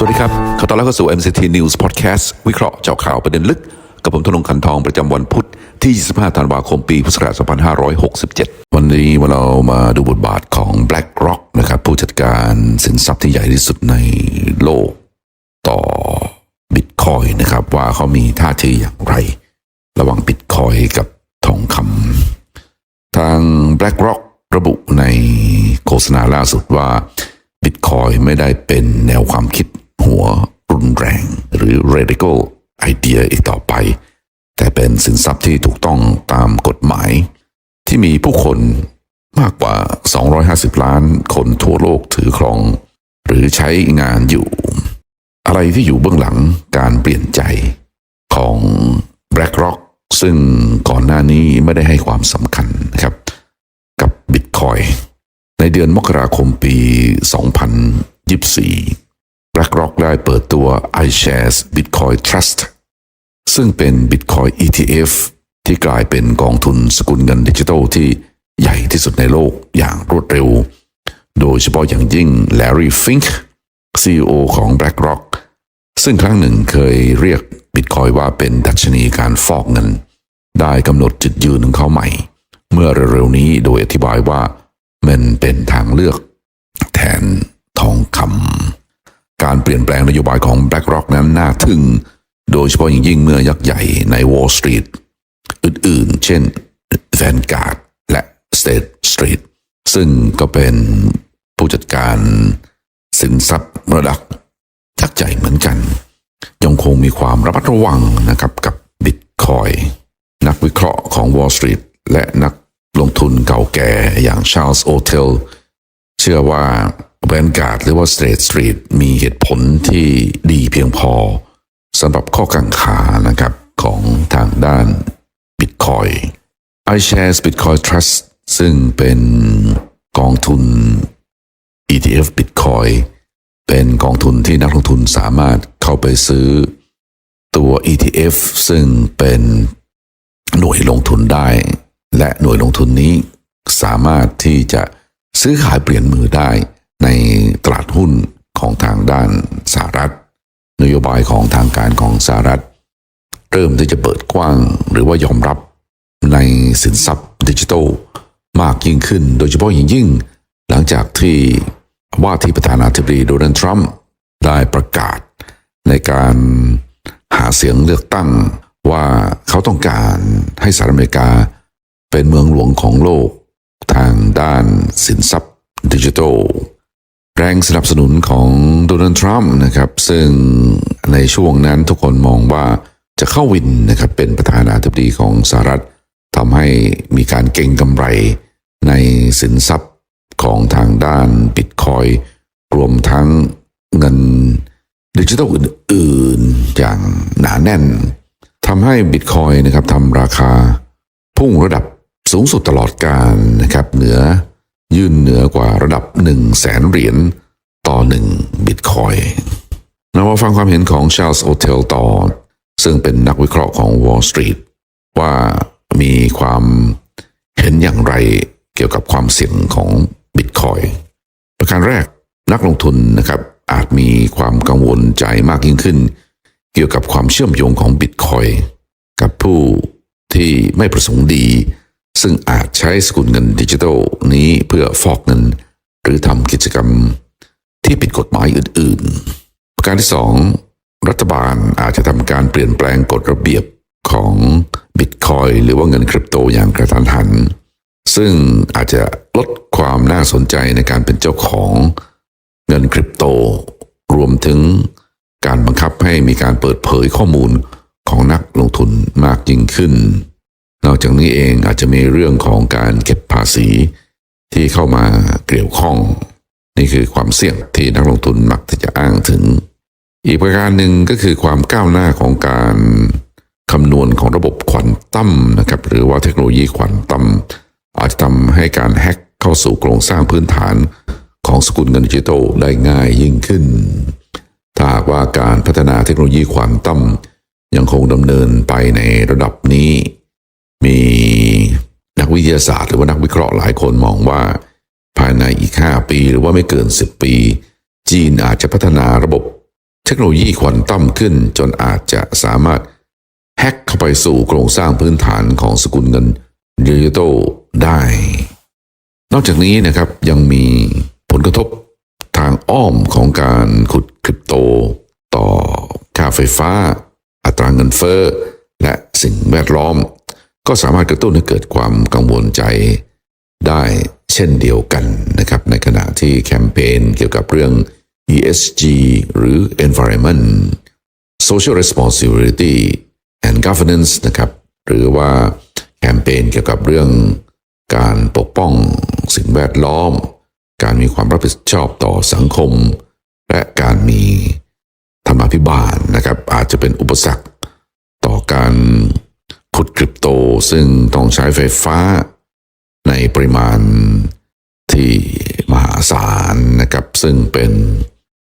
สวัสดีครับ ขอต้อนรับเข้าสู่ MCT News Podcast วิเคราะห์เจาะข่าวประเด็นลึก กับผมธนงคันทองประจำวันพุธที่ 25 ธันวาคมปี พุทธศักราช 2567 วันนี้เรามาดูบทบาทของ BlackRock นะครับผู้จัดการสินทรัพย์ที่ใหญ่ที่สุดในโลก ต่อ Bitcoin นะครับว่าเขามีท่าทีอย่างไร ระหว่าง Bitcoin กับทองคำทาง BlackRock ระบุในโฆษณาล่าสุดว่า Bitcoin ไม่ได้เป็นแนวความคิด หัวรุนแรง หรือ radical idea อีกต่อไป แต่เป็นสินทรัพย์ที่ถูกต้องตามกฎหมาย ที่มีผู้คนมากกว่า 250 ล้านคนทั่วโลกถือครอง หรือใช้งานอยู่ อะไรที่อยู่เบื้องหลังการเปลี่ยนใจของ BlackRock ซึ่งก่อนหน้านี้ไม่ได้ให้ความสำคัญนะครับ กับ Bitcoin ในเดือนมกราคมปี 2024 BlackRock ได้เปิดตัว iShares Bitcoin Trust ซึ่งเป็น Bitcoin ETF ที่กลายเป็นกองทุนสกุลเงินดิจิทัลที่ใหญ่ที่สุดในโลกอย่างรวดเร็ว โดยเฉพาะอย่างยิ่ง Larry Fink CEO ของ BlackRock ซึ่งครั้งหนึ่งเคยเรียก Bitcoin ว่าเป็นดัชนีการฟอกเงิน ได้กำหนดจุดยืนของเขาใหม่ เมื่อเร็วๆนี้โดยอธิบายว่ามันเป็นทางเลือก แทนทองคำ การเปลี่ยนแปลงนโยบายของ BlackRock นั้นน่าทึ่ง โดยเฉพาะอย่างยิ่งเมื่อยักษ์ใหญ่ใน Wall Street อื่นๆ เช่น Vanguard และ State Street ซึ่งก็เป็นผู้จัดการสินทรัพย์ระดับยักษ์ใหญ่เหมือนกัน ยังคงมีความระมัดระวังนะครับกับ Bitcoin นักวิเคราะห์ของ Wall Street และนักลงทุนเก่าแก่อย่าง Charles o t e l เชื่อว่า Vanguard หรือว่า State Street มีเหตุผลที่ดีเพียงพอสำหรับข้อกังขานะครับของทางด้าน Bitcoin iShares Bitcoin Trust ซึ่งเป็นกองทุน ETF Bitcoin เป็นกองทุนที่นักลงทุนสามารถเข้าไปซื้อตัว ETF ซึ่งเป็นหน่วยลงทุนได้ และหน่วยลงทุนนี้สามารถที่จะซื้อขายเปลี่ยนมือได้ ในตลาดหุ้นของทางด้านสหรัฐ นโยบายของทางการของสหรัฐ เริ่มที่จะเปิดกว้างหรือว่ายอมรับในสินทรัพย์ดิจิทัลมากยิ่งขึ้น โดยเฉพาะอย่างยิ่ง หลังจากที่ว่าที่ประธานาธิบดีโดนัลด์ทรัมป์ได้ประกาศในการหาเสียงเลือกตั้งว่าเขาต้องการให้สหรัฐอเมริกา เป็นเมืองหลวงของโลกทางด้านสินทรัพย์ดิจิทัล แรงสนับสนุนของโดนัลด์ทรัมป์นะครับ ซึ่งในช่วงนั้นทุกคนมองว่าจะเข้าวินนะครับเป็นประธานาธิบดีของสหรัฐทำให้มีการเก็งกำไรในสินทรัพย์ของทางด้านบิตคอยรวมทั้งเงินดิจิทัลอื่นๆอย่างหนาแน่นทำให้บิตคอยนะครับทำราคาพุ่งระดับสูงสุดตลอดการนะครับเหนือ ยื่นเหนือกว่าระดับ1 0 0 0 0แสนเหรียญต่อ 1 บิตคอยเรามาฟังความเห็นของชาร์ลส์โอเทลต่อ ซึ่งเป็นนักวิเคราะห์ของ Wall Street ว่ามีความเห็นอย่างไรเกี่ยวกับความเสี่ยงของบิตคอยประการแรกนักลงทุนนะครับอาจมีความกังวลใจมากยิ่งขึ้น เกี่ยวกับความเชื่อมโยงของบิตคอยกับผู้ที่ไม่ประสงค์ดี ซึ่งอาจใช้สกุลเงินดิจิทัลนี้เพื่อฟอกเงิน หรือทำกิจกรรมที่ผิดกฎหมายอื่น ๆ ประการที่สองรัฐบาลอาจจะทำการเปลี่ยนแปลงกฎระเบียบของบิตคอยหรือว่าเงินคริปโตอย่างกระทันหัน ซึ่งอาจจะลดความน่าสนใจในการเป็นเจ้าของเงินคริปโต รวมถึงการบังคับให้มีการเปิดเผยข้อมูลของนักลงทุนมากยิ่งขึ้น นอกจากนี้เองอาจจะมีเรื่องของการเก็บภาษีที่เข้ามาเกี่ยวข้อง นี่คือความเสี่ยงที่นักลงทุนมักจะอ้างถึง อีกประการหนึ่งก็คือความก้าวหน้าของการคำนวณของระบบควอนตัมนะครับหรือว่าเทคโนโลยีควอนตัมอาจจะทำให้การแฮ็กเข้าสู่โครงสร้างพื้นฐานของสกุลเงินดิจิทัลได้ง่ายยิ่งขึ้น ถ้าหากว่าการพัฒนาเทคโนโลยีควอนตัมยังคงดำเนินไปในระดับนี้ มีนักวิทยาศาสตร์หรือว่านักวิเคราะห์หลายคนมองว่า ภายในอีก 5 ปีหรือว่าไม่เกิน 10 ปี จีนอาจจะพัฒนาระบบเทคโนโลยีควอนตัมขึ้น จนอาจจะสามารถแฮ็กเข้าไปสู่โครงสร้างพื้นฐานของสกุลเงินดิจิทัลได้ นอกจากนี้นะครับยังมีผลกระทบทางอ้อมของการขุดคริปโต ต่อค่าไฟฟ้า อัตราเงินเฟ้อและสิ่งแวดล้อม ก็สามารถกระตุ้นให้เกิดความกังวลใจได้เช่นเดียวกันนะครับ ในขณะที่แคมเปญเกี่ยวกับเรื่อง ESG หรือ Environment Social Responsibility and Governance นะครับ หรือว่าแคมเปญเกี่ยวกับเรื่องการปกป้องสิ่งแวดล้อม การมีความรับผิดชอบต่อสังคม และการมีธรรมาภิบาลนะครับ อาจจะเป็นอุปสรรคต่อการ ขุดคริปโตซึ่งต้องใช้ไฟฟ้าในปริมาณที่มหาศาลนะครับ ซึ่งเป็น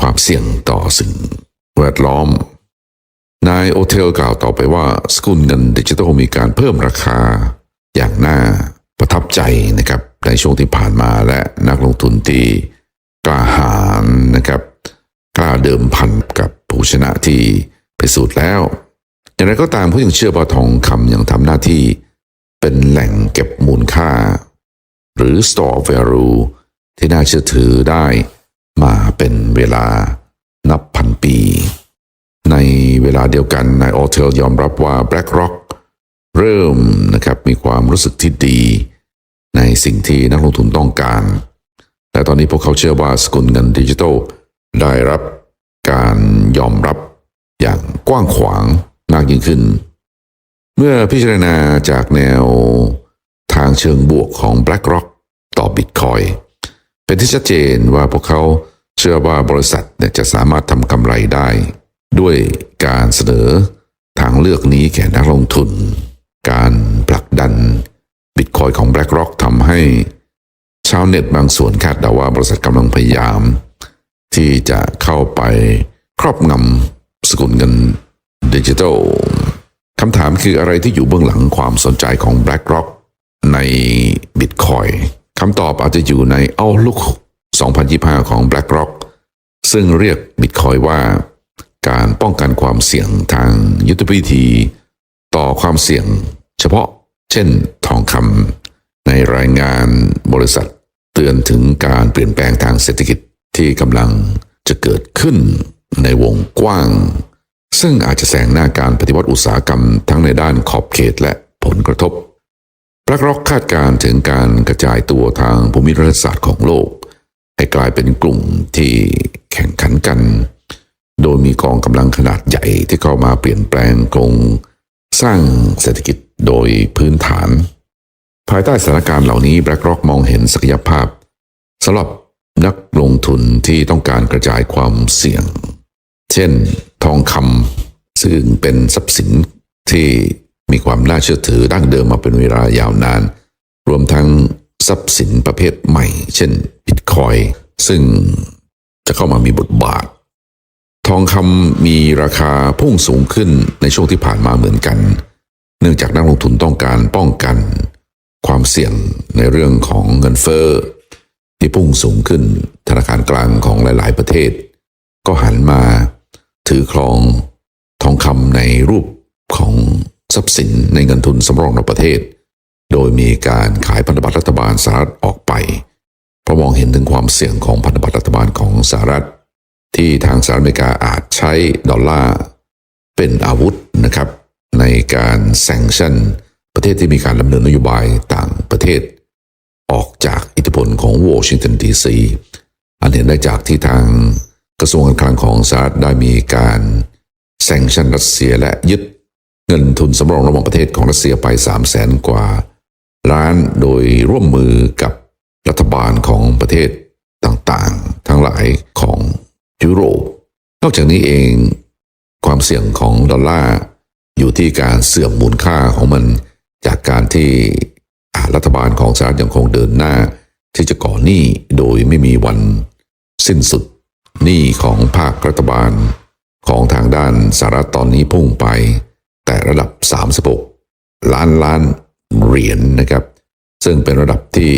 ความเสี่ยงต่อสิ่งแวดล้อม นายโอเทลกล่าวต่อไปว่า สกุลเงินดิจิทัลมีการเพิ่มราคาอย่างน่าประทับใจนะครับในช่วงที่ผ่านมาและนักลงทุนที่กล้าหาญนะครับ กล้าเดิมพันกับผู้ชนะที่พิสูจน์แล้ว อย่างไรก็ตามผู้ยังเชื่อว่าทองคำยังทำหน้าที่เป็นแหล่งเก็บมูลค่า หรือ store of value ที่น่าเชื่อถือได้มาเป็นเวลานับพันปี ในเวลาเดียวกันนายออเทลยอมรับว่า BlackRock เริ่มนะครับมีความรู้สึกที่ดี ในสิ่งที่นักลงทุนต้องการ แต่ตอนนี้พวกเขาเชื่อว่าสกุลเงินดิจิทัลได้รับการยอมรับอย่างกว้างขวาง ขึ้น เมื่อพิจารณาจากแนวทางเชิงบวกของ BlackRock ต่อ Bitcoin เป็นที่ชัดเจนว่าพวกเขาเชื่อว่าบริษัทเนี่ยจะสามารถทำกำไรได้ ด้วยการเสนอทางเลือกนี้แก่นักลงทุน การผลักดันบิตคอยของ BlackRock ทำให้ชาวเน็ตบางส่วนคาดเดาว่าบริษัทกำลังพยายาม ที่จะเข้าไปครอบงำสกุลเงิน ดิจิทัลคำถามคืออะไรที่อยู่เบื้องหลังความสนใจของ BlackRock ใน Bitcoin คำตอบอาจจะอยู่ใน Outlook 2025 ของ BlackRock ซึ่งเรียก Bitcoin ว่าการป้องกันความเสี่ยงทางยุทธวิธี ต่อความเสี่ยงเฉพาะเช่นทองคำในรายงานบริษัท เตือนถึงการเปลี่ยนแปลงทางเศรษฐกิจที่กำลังจะเกิดขึ้นในวงกว้าง ซึ่งอาจจะแซงหน้าการปฏิวัติอุตสาหกรรมทั้งในด้านขอบเขตและผลกระทบ BlackRock คาดการ์ถึงการกระจายตัวทางภูมิรัฐศาสตร์ของโลก ให้กลายเป็นกลุ่มที่แข่งขันกัน โดยมีกองกำลังขนาดใหญ่ที่เข้ามาเปลี่ยนแปลงโครงสร้างเศรษฐกิจโดยพื้นฐาน ภายใต้สถานการณ์เหล่านี้ BlackRock มองเห็นศักยภาพสำหรับนักลงทุนที่ต้องการกระจายความเสี่ยง เช่น ทองคำซึ่งเป็นทรัพย์สินที่มีความน่าเชื่อถือดั้งเดิมมาเป็นเวลายาวนาน รวมทั้งทรัพย์สินประเภทใหม่ เช่นบิตคอยซึ่งจะเข้ามามีบทบาท ทองคำมีราคาพุ่งสูงขึ้นในช่วงที่ผ่านมาเหมือนกัน เนื่องจากนักลงทุนต้องการป้องกัน ความเสี่ยงในเรื่องของเงินเฟ้อที่พุ่งสูงขึ้นธนาคารกลางของหลาย ๆ ประเทศ ก็หันมา ถือครองทองคำในรูปของทรัพย์สินในเงินทุนสำรองในประเทศ โดยมีการขายพันธบัตรรัฐบาลสหรัฐออกไปเพราะมองเห็นถึงความเสี่ยงของพันธบัตรรัฐบาลของสหรัฐ ที่ทางสหรัฐอเมริกาอาจใช้ดอลลาร์เป็นอาวุธนะครับ ในการแซงชั่น ประเทศที่มีการดำเนินนโยบายต่างประเทศ ออกจากอิทธิพลของวอชิงตันดีซีอันเห็นได้จากที่ทาง กระทรวงการคลังของสหรัฐได้มีการแซงชันรัสเซียและยึดเงินทุนสำรองระหว่างประเทศของรัสเซียไป3 0 0แสนกว่า ล้านโดยร่วมมือกับรัฐบาลของประเทศต่างๆ ทั้งหลายของยุโรป นอกจากนี้เองความเสี่ยงของดอลลาร์อยู่ที่การเสื่อมมูลค่าของมันจากการที่รัฐบาลของสหรัฐยังคงเดินหน้า ที่จะก่อหนี้โดยไม่มีวันสิ้นสุด หนี้ของภาครัฐบาลของทางด้านสหรัฐตอนนี้พุ่งไป แต่ระดับ 36 ล้านล้านเหรียญนนะครับ ซึ่งเป็นระดับที่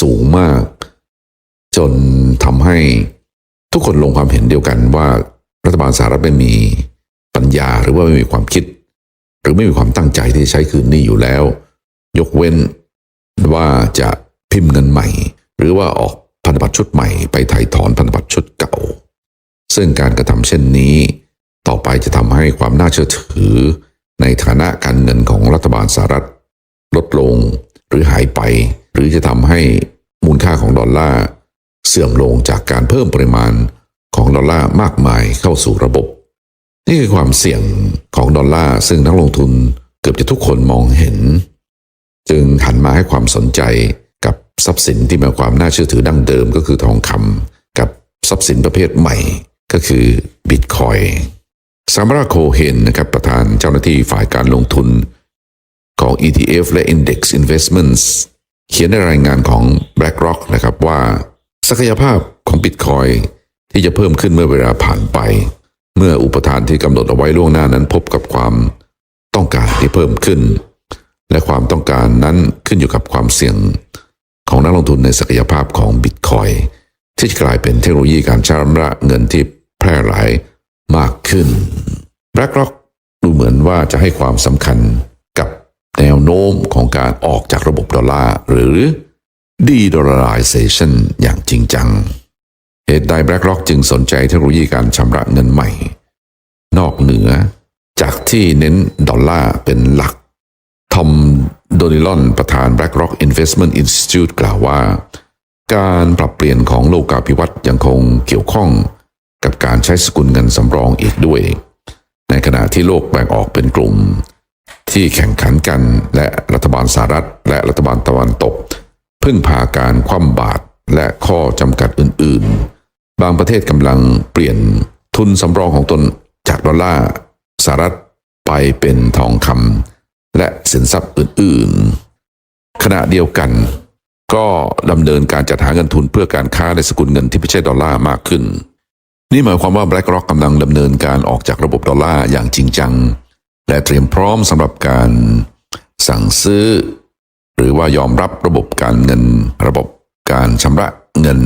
สูงมาก จนทำให้ทุกคนลงความเห็นเดียวกันว่ารัฐบาลสหรัฐไม่มีปัญญาหรือว่าไม่มีความคิด หรือไม่มีความตั้งใจที่ใช้คืนหนี้อยู่แล้ว ยกเว้นว่าจะพิมพ์เงินใหม่ หรือว่าออก นธบัตรชุดใหม่ไปถ่ายถอนพันธบัตรชุดเก่า ซึ่งการกระทำเช่นนี้ ต่อไปจะทำให้ความน่าเชื่อถือ ในฐานะการเงินของรัฐบาลสหรัฐ ลดลงหรือหายไป หรือจะทำให้มูลค่าของดอลลาร์เสื่อมลงจากการเพิ่มปริมาณของดอลลาร์มากมายเข้าสู่ระบบ นี่คือความเสี่ยงของดอลลาร์ซึ่งนักลงทุนเกือบจะทุกคนมองเห็น จึงหันมาให้ความสนใจ ทรัพย์สินที่มีความน่าเชื่อถือดั้งเดิมก็คือทองคำกับทรัพย์สินประเภทใหม่ก็คือบิตคอยซามราโคเฮนนะครับประธานเจ้าหน้าที่ฝ่ายการลงทุนของ ETF และ Index Investments เขียนในรายงานของ BlackRock นะครับว่า ศักยภาพของ Bitcoin ที่จะเพิ่มขึ้นเมื่อเวลาผ่านไป เมื่ออุปทานที่กำหนดเอาไว้ล่วงหน้านั้นพบกับความต้องการที่เพิ่มขึ้น และความต้องการนั้นขึ้นอยู่กับความเสี่ยง ของนักลงทุนในศักยภาพของ Bitcoin ที่จะกลายเป็นเทคโนโลยีการชำระเงินที่แพร่หลายมากขึ้น BlackRock ดูเหมือนว่าจะให้ความสำคัญกับแนวโน้มของการออกจากระบบดอลลาร์หรือ de-dollarization อย่างจริงจัง เหตุใด BlackRock จึงสนใจเทคโนโลยีการชำระเงินใหม่ นอกเหนือจากที่เน้นดอลลาร์เป็นหลักทอม โดนิลอนประธาน BlackRock Investment Institute กล่าวว่า การปรับเปลี่ยนของโลกาภิวัตน์ยังคงเกี่ยวข้องกับการใช้สกุลเงินสำรองอีกด้วย ในขณะที่โลกแบ่งออกเป็นกลุ่ม ที่แข่งขันกันและรัฐบาลสหรัฐ และรัฐบาลตะวันตก พึ่งพาการคว่ำบาตรและข้อจำกัดอื่นๆ บางประเทศกำลังเปลี่ยนทุนสำรองของตนจากดอลลาร์สหรัฐไปเป็นทองคำ และสินทรัพย์อื่น ๆ ขณะเดียวกัน ก็ดำเนินการจัดหาเงินทุนเพื่อการค้าในสกุลเงินที่ไม่ใช่ดอลลาร์มากขึ้น นี่หมายความว่า BlackRock กำลังดำเนินการออกจากระบบดอลลาร์อย่างจริงจัง และเตรียมพร้อมสำหรับการสั่งซื้อ หรือว่ายอมรับระบบการเงิน ระบบการชำระเงิน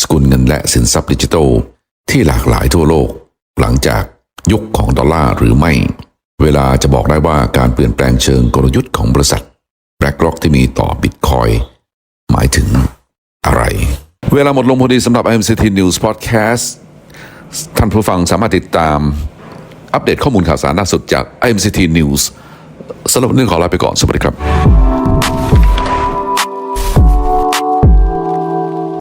สกุลเงินและสินทรัพย์ดิจิทัลที่หลากหลายทั่วโลก หลังจากยุคของดอลลาร์หรือไม่ เวลาจะบอกได้ว่าการเปลี่ยนแปลงเชิงกลยุทธ์ของบริษัทแบล็กล็อกที่มีต่อบิตคอยหมายถึงอะไร เวลาหมดลงพอดีสำหรับ MCT News Podcast ท่านผู้ฟังสามารถติดตาม อัปเดตข้อมูลข่าวสารล่าสุดจาก MCT News สำหรับเรื่องขอลาไปก่อน สวัสดีครับ